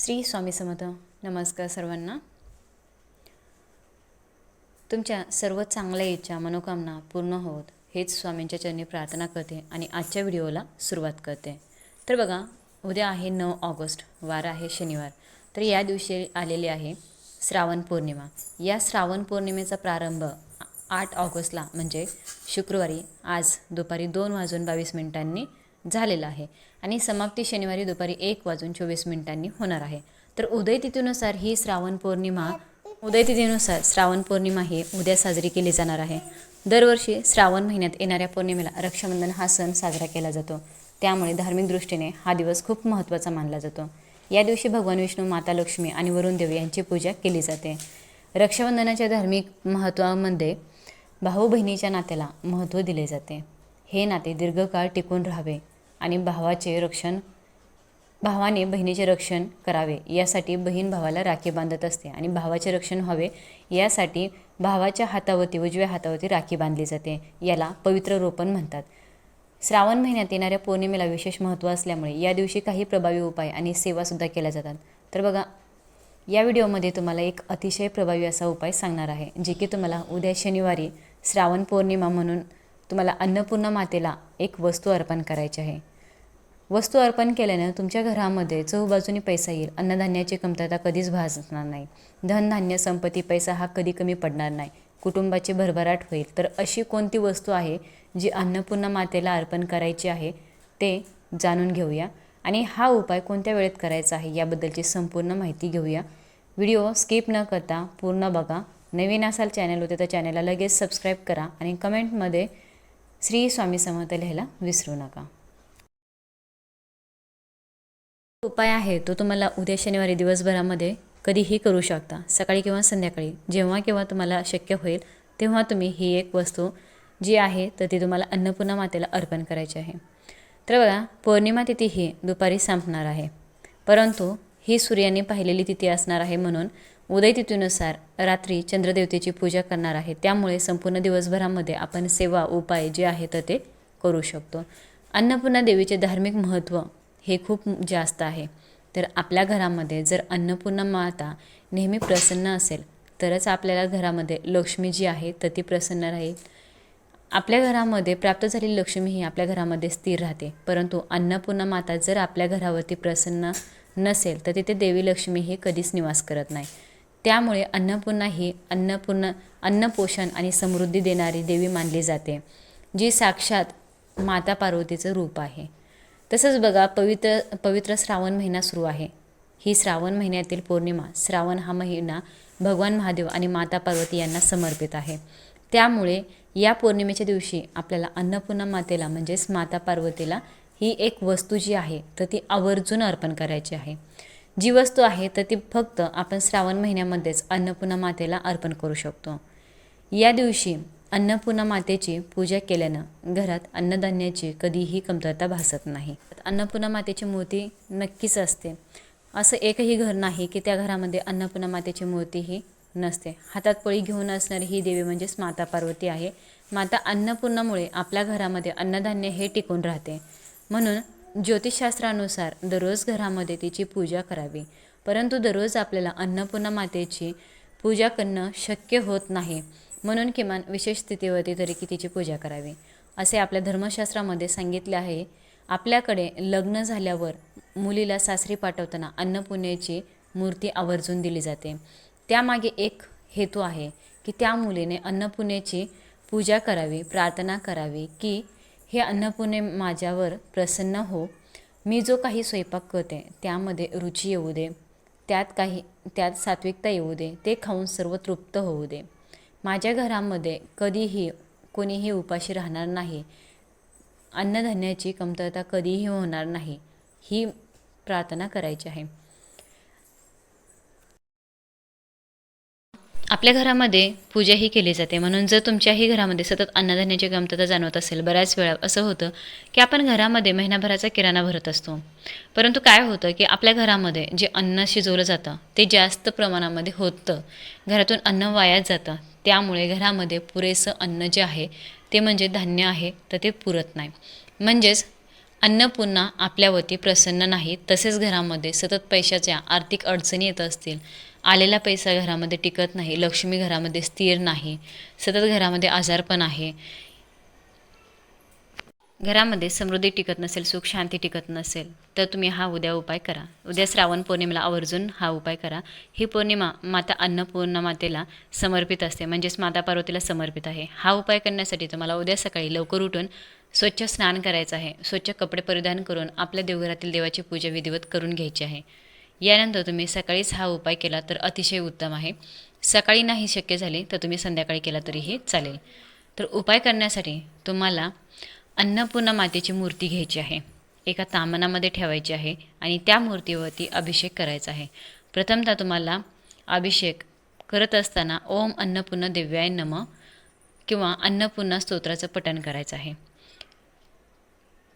श्री स्वामी समर्थ. नमस्कार सर्वांना. तुमच्या सर्व चांगल्या इच्छा मनोकामना पूर्ण होत हेच स्वामींच्या चरणी प्रार्थना करते आणि आजच्या व्हिडिओला सुरुवात करते. तर बघा उद्या आहे नऊ ऑगस्ट वार आहे शनिवार. तर या दिवशी आलेली आहे श्रावण पौर्णिमा. या श्रावण पौर्णिमेचा प्रारंभ आठ ऑगस्टला म्हणजे शुक्रवारी आज दुपारी दोन वाजून बावीस मिनिटांनी झालेला आहे. आणि समाप्ती शनिवारी दुपारी एक वाजून चोवीस मिनिटांनी होणार आहे. तर उदयतिथीनुसार ही श्रावण पौर्णिमा उदयतिथीनुसार श्रावण पौर्णिमा ही उद्या साजरी केली जाणार आहे. दरवर्षी श्रावण महिन्यात येणाऱ्या पौर्णिमेला रक्षाबंधन हा सण साजरा केला जातो. त्यामुळे धार्मिक दृष्टीने हा दिवस खूप महत्त्वाचा मानला जातो. या दिवशी भगवान विष्णू माता लक्ष्मी आणि वरुण देव यांची पूजा केली जाते. रक्षाबंधनाच्या धार्मिक महत्त्वामध्ये भाऊ बहिणीच्या नात्याला महत्त्व दिले जाते. हे नाते दीर्घकाळ टिकून राहावे. आणि भावाचे रक्षण भावाने बहिणीचे रक्षण करावे. यासाठी बहीण भावाला राखी बांधत असते आणि भावाचे रक्षण व्हावे. यासाठी भावाच्या हातावरती उजव्या हातावरती राखी बांधली जाते. याला पवित्र रोपण म्हणतात. श्रावण महिन्यात येणाऱ्या पौर्णिमेला विशेष महत्त्व असल्यामुळे या दिवशी काही प्रभावी उपाय आणि सेवासुद्धा केल्या जातात. तर बघा या व्हिडिओमध्ये तुम्हाला एक अतिशय प्रभावी असा उपाय सांगणार आहे जे की तुम्हाला उद्या शनिवारी श्रावण पौर्णिमा म्हणून तुम्हाला अन्नपूर्णा मातेला एक वस्तू अर्पण करायची आहे. वस्तू अर्पण केल्यानं तुमच्या घरामध्ये चहूबाजूनी पैसा येईल. अन्नधान्याची कमतरता कधीच भासणार नाही. धनधान्य संपत्ती पैसा हा कधी कमी पडणार नाही. कुटुंबाची भरभराट होईल. तर अशी कोणती वस्तू आहे जी अन्नपूर्णा मातेला अर्पण करायची आहे ते जाणून घेऊया. आणि हा उपाय कोणत्या वेळेत करायचा आहे याबद्दलची संपूर्ण माहिती घेऊया. व्हिडिओ स्किप न करता पूर्ण बघा. नवीन असाल चॅनल होते तर चॅनलला लगेच सबस्क्राईब करा आणि कमेंटमध्ये श्री स्वामी समर्थ लिहायला विसरू नका. उपाय आहे तो तुम्हाला उद्या शनिवारी दिवसभरामध्ये कधीही करू शकता. सकाळी किंवा संध्याकाळी. जेव्हा केव्हा तुम्हाला शक्य होईल तेव्हा तुम्ही ही एक वस्तू जी आहे तर ती तुम्हाला अन्नपूर्णा मातेला अर्पण करायची आहे. तर बघा पौर्णिमा तिथी ही दुपारी संपणार आहे. परंतु ही सूर्याने पाहिलेली तिथी असणार आहे म्हणून उदय तिथीनुसार रात्री चंद्रदेवतेची पूजा करणार आहे. त्यामुळे संपूर्ण दिवसभरामध्ये आपण सेवा उपाय जे आहे तर ते करू शकतो. अन्नपूर्णा देवीचे धार्मिक महत्त्व हे खूप जास्त आहे. तर आपल्या घरामध्ये जर अन्नपूर्णा माता नेहमी प्रसन्न असेल तरच आपल्याला घरामध्ये लक्ष्मी जी आहे तर ती प्रसन्न राहील. आपल्या घरामध्ये प्राप्त झालेली लक्ष्मी ही आपल्या घरामध्ये स्थिर राहते. परंतु अन्नपूर्णा माता जर आपल्या घरावरती प्रसन्न नसेल तर तिथे देवी लक्ष्मी ही कधीच निवास करत नाही. त्यामुळे अन्नपूर्णा ही अन्नपूर्ण अन्नपोषण आणि समृद्धी देणारी देवी मानली जाते जी साक्षात माता पार्वतीचं रूप आहे. तसंच बघा पवित्र पवित्र श्रावण महिना सुरू आहे. ही श्रावण महिन्यातील पौर्णिमा श्रावण हा महिना भगवान महादेव आणि माता पार्वती यांना समर्पित आहे. त्यामुळे या पौर्णिमेच्या दिवशी आपल्याला अन्नपूर्णा मातेला म्हणजेच माता पार्वतीला ही एक वस्तू जी आहे तर ती आवर्जून अर्पण करायची आहे. जी वस्तू आहे तर ती फक्त आपण श्रावण महिन्यामध्येच अन्नपूर्णा मातेला अर्पण करू शकतो. या दिवशी अन्नपूर्णा मातेची पूजा केल्यानं घरात अन्नधान्याची कधीही कमतरता भासत नाही. अन्नपूर्णा मातेची मूर्ती नक्कीच असते. असं एकही घर नाही की त्या घरामध्ये अन्नपूर्णा मातेची मूर्ती ही नसते. हातात पोळी घेऊन असणारी ही देवी म्हणजेच माता पार्वती आहे. माता अन्नपूर्णामुळे आपल्या घरामध्ये अन्नधान्य हे टिकून राहते. म्हणून ज्योतिषशास्त्रानुसार दररोज घरामध्ये तिची पूजा करावी. परंतु दररोज आपल्याला अन्नपूर्णा मातेची पूजा करणं शक्य होत नाही. म्हणून किमान विशेष स्थितीवरती तरी की तिची पूजा करावी. असे आपल्या धर्मशास्त्रामध्ये सांगितले आहे. आपल्याकडे लग्न झाल्यावर मुलीला सासरी पाठवताना अन्नपूर्णेची मूर्ती आवर्जून दिली जाते. त्यामागे एक हेतू आहे की त्या मुलीने अन्नपूर्णेची पूजा करावी प्रार्थना करावी की हे अन्नपूर्णे माझ्यावर प्रसन्न हो. मी जो काही स्वयंपाक करते त्यामध्ये रुची येऊ दे. त्यात काही त्यात सात्विकता येऊ दे. ते खाऊन सर्व तृप्त होऊ दे. माझ्या घरामध्ये कधीही कोणीही उपाशी राहणार नाही. अन्नधान्याची कमतरता कधीही होणार नाही ही प्रार्थना करायची आहे. आपल्या घरामध्ये पूजा ही केली जाते. म्हणून जर तुमच्याही घरामध्ये सतत अन्नधान्याची कमतरता जाणवत असेल बऱ्याच वेळा असं होतं की आपण घरामध्ये महिनाभराचा किराणा भरत असतो. परंतु काय होतं की आपल्या घरामध्ये जे अन्न शिजवलं जातं ते जास्त प्रमाणामध्ये होतं. घरातून अन्न वायाच जातं. त्यामुळे घरामध्ये पुरेसं अन्न जे आहे ते म्हणजे धान्य आहे तर ते पुरत नाही. म्हणजेच अन्नपूर्णा आपल्यावरती प्रसन्न नाही तसेच घरामध्ये सतत पैशाच्या आर्थिक अडचणी येत असतील. आलेला पैसा घरामध्ये टिकत नाही लक्ष्मी घरामध्ये स्थिर नाही सतत घरामध्ये आजारपण आहे घरामध्ये समृद्धी टिकत नसेल सुख शांती टिकत नसेल तर तुम्ही हा उद्या उपाय करा. उद्या श्रावण पौर्णिमेला आवर्जून हा उपाय करा. ही पौर्णिमा माता अन्नपूर्णा मातेला समर्पित असते म्हणजेच माता पार्वतीला समर्पित आहे. हा उपाय करण्यासाठी तुम्हाला उद्या सकाळी लवकर उठून स्वच्छ स्नान करायचं आहे. स्वच्छ कपडे परिधान करून आपल्या देवघरातील देवाची पूजा विधिवत करून घ्यायची आहे. यानंतर तुम्ही सकाळीच हा उपाय केला तर अतिशय उत्तम आहे. सकाळी नाही शक्य झाले तर तुम्ही संध्याकाळी केला तरीही चालेल. तर उपाय करण्यासाठी तुम्हाला अन्नपूर्णा मातेची मूर्ती घ्यायची आहे. एका तामनामध्ये ठेवायची आहे आणि त्या मूर्तीवरती अभिषेक करायचा आहे. प्रथमतः तुम्हाला अभिषेक करत असताना ओम अन्नपूर्णा दिव्याय नम किंवा अन्नपूर्णा स्तोत्राचं पठण करायचं आहे.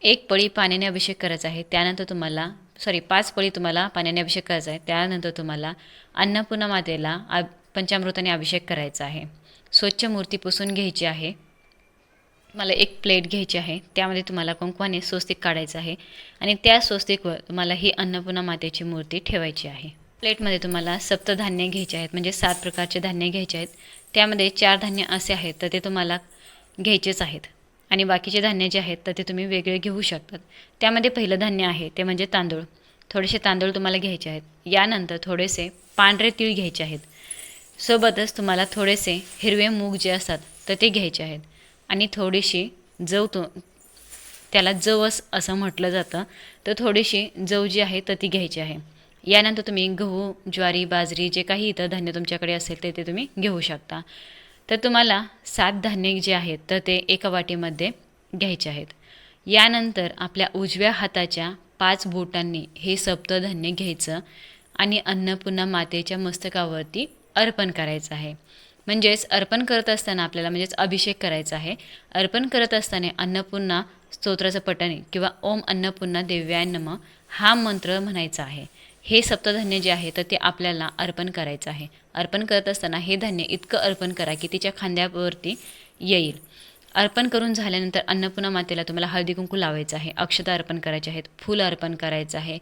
एक पळी पाण्याने अभिषेक करायचा आहे. त्यानंतर तुम्हाला सॉरी पाच पळी तुम्हाला पाण्याने अभिषेक करायचा आहे. त्यानंतर तुम्हाला अन्नपूर्णा मातेला आ पंचामृताने अभिषेक करायचा आहे. स्वच्छ मूर्ती पुसून घ्यायची आहे. मला एक प्लेट घ्यायची आहे. त्यामध्ये तुम्हाला कुंकवाने स्वस्तिक काढायचं आहे. आणि त्या स्वस्तिकवर तुम्हाला ही अन्नपूर्णा मातेची मूर्ती ठेवायची आहे. प्लेटमध्ये तुम्हाला सप्तधान्य घ्यायचे आहेत. म्हणजे सात प्रकारचे धान्य घ्यायचे आहेत. त्यामध्ये चार धान्य असे आहेत तर ते तुम्हाला घ्यायचेच आहेत. आणि बाकीचे धान्य जे आहेत तर ते तुम्ही वेगळे घेऊ शकतात. त्यामध्ये पहिलं धान्य आहे ते म्हणजे तांदूळ. थोडेसे तांदूळ तुम्हाला घ्यायचे आहेत. यानंतर थोडेसे पांढरे तीळ घ्यायचे आहेत. सोबतच तुम्हाला थोडेसे हिरवे मूग जे असतात तर ते घ्यायचे आहेत. आणि थोडीशी जव तो त्याला जवस असं म्हटलं जातं. तर थोडीशी जव जी आहे तर ती घ्यायची आहे. यानंतर तुम्ही गहू ज्वारी बाजरी जे काही इतर धान्य तुमच्याकडे असेल ते ते तुम्ही घेऊ शकता. तर तुम्हाला सात धान्य जे आहेत तर ते एका वाटीमध्ये घ्यायचे आहेत. यानंतर आपल्या उजव्या हाताच्या पाच बोटांनी हे सप्तधान्य घ्यायचं आणि अन्नपूर्णा मातेच्या मस्तकावरती अर्पण करायचं आहे. म्हणजेच अर्पण करत असताना आपल्याला म्हणजेच अभिषेक करायचा आहे. अर्पण करत असताना अन्नपूर्णा स्तोत्राचं पठण किंवा ओम अन्नपूर्णा देव्याय नम हा मंत्र म्हणायचा आहे. हे सप्तधान्य जे आहे तर ते आपल्याला अर्पण करायचं आहे. अर्पण करत असताना हे धान्य इतकं अर्पण करा की तिच्या खांद्यावरती येईल. अर्पण करून झाल्यानंतर अन्नपूर्णा मातेला तुम्हाला हळदी कुंकू लावायचं आहे. अक्षता अर्पण करायचे आहेत फूल अर्पण करायचं आहे.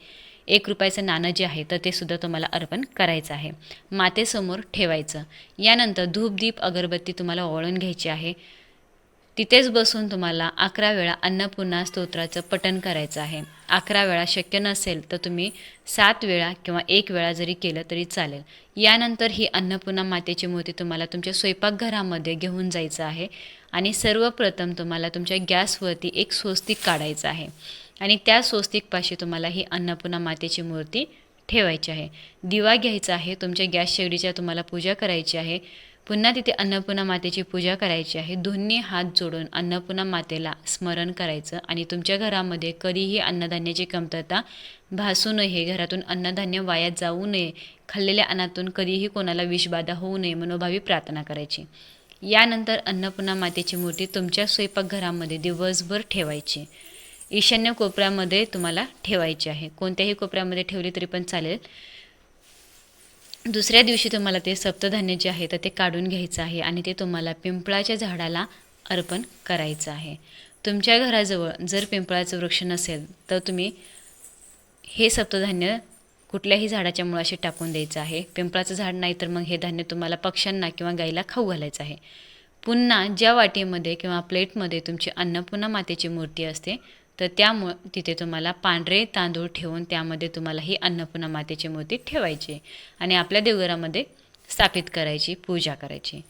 एक रुपयाचं नाणं जे आहे तर ते सुद्धा तुम्हाला अर्पण करायचं आहे. मातेसमोर ठेवायचं. यानंतर धूपदीप अगरबत्ती तुम्हाला ओळून घ्यायची आहे. तिथेच बसून तुम्हाला अकरा वेळा अन्नपूर्णा स्तोत्राचं पठण करायचं आहे. अकरा वेळा शक्य नसेल तर तुम्ही सात वेळा किंवा एक वेळा जरी केलं तरी चालेल. यानंतर ही अन्नपूर्णा मातेची मूर्ती तुम्हाला तुमच्या स्वयंपाकघरामध्ये घेऊन जायचं आहे. आणि सर्वप्रथम तुम्हाला तुमच्या गॅसवरती एक स्वस्तिक काढायचं आहे. आणि त्या स्वस्तिकपाशी तुम्हाला ही अन्नपूर्णा मातेची मूर्ती ठेवायची आहे. दिवा घ्यायचा आहे तुमच्या गॅस शेगडीच्या तुम्हाला पूजा करायची आहे. पुन्हा तिथे अन्नपूर्णा मातेची पूजा करायची आहे. दोन्ही हात जोडून अन्नपूर्णा मातेला स्मरण करायचं आणि तुमच्या घरामध्ये कधीही अन्नधान्याची कमतरता भासू नये घरातून अन्नधान्य वायात जाऊ नये खाल्लेल्या अन्नातून कधीही कोणाला विषबाधा होऊ नये मनोभावी प्रार्थना करायची. यानंतर अन्नपूर्णा मातेची मूर्ती तुमच्या स्वयंपाकघरामध्ये दिवसभर ठेवायची. ईशान्य कोपऱ्यामध्ये तुम्हाला ठेवायची आहे. कोणत्याही कोपऱ्यामध्ये ठेवली तरी पण चालेल. दुसऱ्या दिवशी तुम्हाला ते सप्तधान्य जे आहे तर ते काढून घ्यायचं आहे आणि ते तुम्हाला पिंपळाच्या झाडाला अर्पण करायचं आहे. तुमच्या घराजवळ जर पिंपळाचं वृक्ष नसेल तर तुम्ही हे सप्तधान्य कुठल्याही झाडाच्या मुळाशी टाकून द्यायचं आहे. पिंपळाचं झाड नाही तर मग हे धान्य तुम्हाला पक्ष्यांना किंवा गाईला खाऊ घालायचं आहे. पुन्हा ज्या वाटीमध्ये किंवा प्लेटमध्ये तुमची अन्नपूर्णा मातेची मूर्ती असते तर त्यामुळं तिथे तुम्हाला पांढरे तांदूळ ठेवून त्यामध्ये तुम्हाला ही अन्नपूर्णा मातेची मूर्ती ठेवायची आणि आपल्या देवघरामध्ये स्थापित करायची पूजा करायची.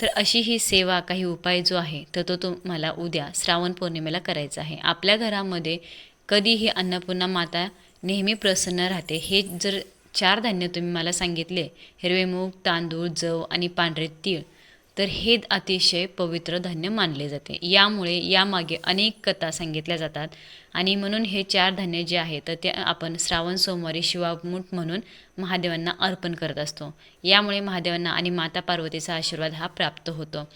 तर अशी ही सेवा काही उपाय जो आहे तर तो तुम्हाला उद्या श्रावण पौर्णिमेला करायचा आहे. आपल्या घरामध्ये कधीही अन्नपूर्णा माता नेहमी प्रसन्न राहते. हे जर चार धान्य तुम्ही मला सांगितले हिरवे मूग तांदूळ जव आणि पांढरे तीळ तर हे अतिशय पवित्र धान्य मानले जाते. यामुळे यामागे अनेक कथा सांगितल्या जातात आणि म्हणून हे चार धान्य जे आहे तर ते आपण श्रावण सोमवारी शिवामूठ म्हणून महादेवांना अर्पण करत असतो. यामुळे महादेवांना आणि माता पार्वतीचा आशीर्वाद हा प्राप्त होतो.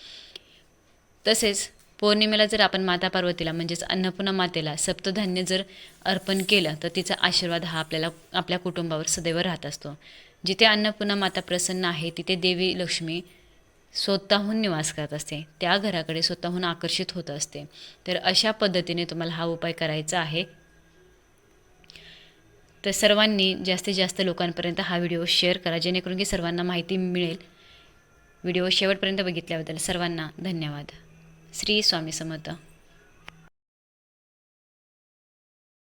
तसेच पौर्णिमेला जर आपण माता पार्वतीला म्हणजेच अन्नपूर्णा मातेला सप्तधान्य जर अर्पण केलं तर तिचा आशीर्वाद हा आपल्याला आपल्या कुटुंबावर सदैव राहत असतो. जिथे अन्नपूर्णा माता प्रसन्न आहे तिथे देवी लक्ष्मी स्वतःहून निवास करत असते. त्या घराकडे स्वतःहून आकर्षित होत असते. तर अशा पद्धतीने तुम्हाला हा उपाय करायचा आहे. तर सर्वांनी जास्तीत जास्त लोकांपर्यंत हा व्हिडिओ शेअर करा जेणेकरून की सर्वांना माहिती मिळेल. व्हिडिओ शेवटपर्यंत बघितल्याबद्दल सर्वांना धन्यवाद. श्री स्वामी समर्थ.